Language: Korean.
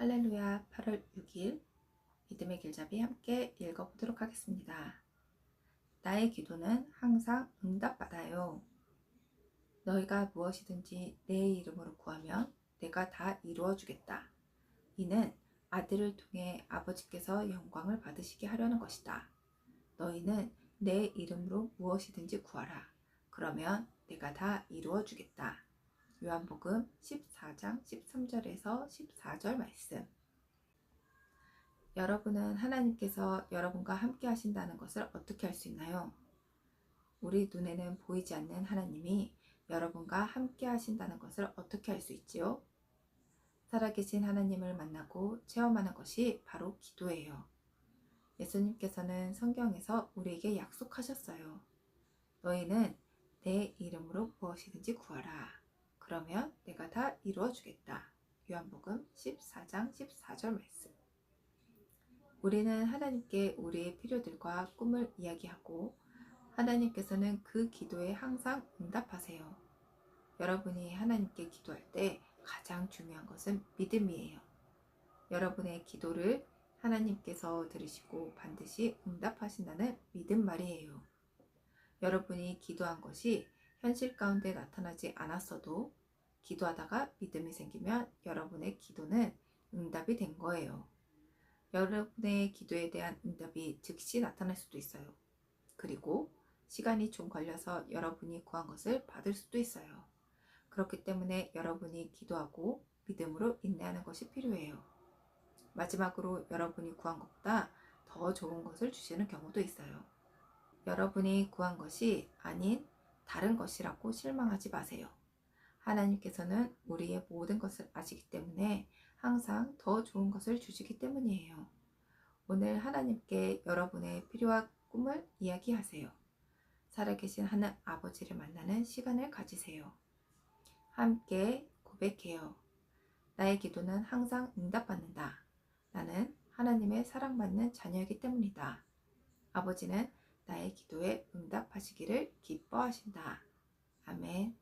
할렐루야 8월 6일 믿음의 길잡이 함께 읽어보도록 하겠습니다. 나의 기도는 항상 응답받아요. 너희가 무엇이든지 내 이름으로 구하면 내가 다 이루어 주겠다. 이는 아들을 통해 아버지께서 영광을 받으시게 하려는 것이다. 너희는 내 이름으로 무엇이든지 구하라. 그러면 내가 다 이루어 주겠다. 요한복음 14장 13절에서 14절 말씀. 여러분은 하나님께서 여러분과 함께 하신다는 것을 어떻게 할수 있나요? 우리 눈에는 보이지 않는 하나님이 여러분과 함께 하신다는 것을 어떻게 할수 있지요? 살아계신 하나님을 만나고 체험하는 것이 바로 기도예요. 예수님께서는 성경에서 우리에게 약속하셨어요. 너희는 내 이름으로 무엇이든지 구하라. 그러면 내가 다 이루어 주겠다. 요한복음 14장 14절 말씀. 우리는 하나님께 우리의 필요들과 꿈을 이야기하고 하나님께서는 그 기도에 항상 응답하세요. 여러분이 하나님께 기도할 때 가장 중요한 것은 믿음이에요. 여러분의 기도를 하나님께서 들으시고 반드시 응답하신다는 믿음 말이에요. 여러분이 기도한 것이 현실 가운데 나타나지 않았어도 기도하다가 믿음이 생기면 여러분의 기도는 응답이 된 거예요. 여러분의 기도에 대한 응답이 즉시 나타날 수도 있어요. 그리고 시간이 좀 걸려서 여러분이 구한 것을 받을 수도 있어요. 그렇기 때문에 여러분이 기도하고 믿음으로 인내하는 것이 필요해요. 마지막으로 여러분이 구한 것보다 더 좋은 것을 주시는 경우도 있어요. 여러분이 구한 것이 아닌 다른 것이라고 실망하지 마세요. 하나님께서는 우리의 모든 것을 아시기 때문에 항상 더 좋은 것을 주시기 때문이에요. 오늘 하나님께 여러분의 필요와 꿈을 이야기하세요. 살아계신 하나님 아버지를 만나는 시간을 가지세요. 함께 고백해요. 나의 기도는 항상 응답받는다. 나는 하나님의 사랑받는 자녀이기 때문이다. 아버지는 나의 기도에 응답하시기를 기뻐하신다. 아멘.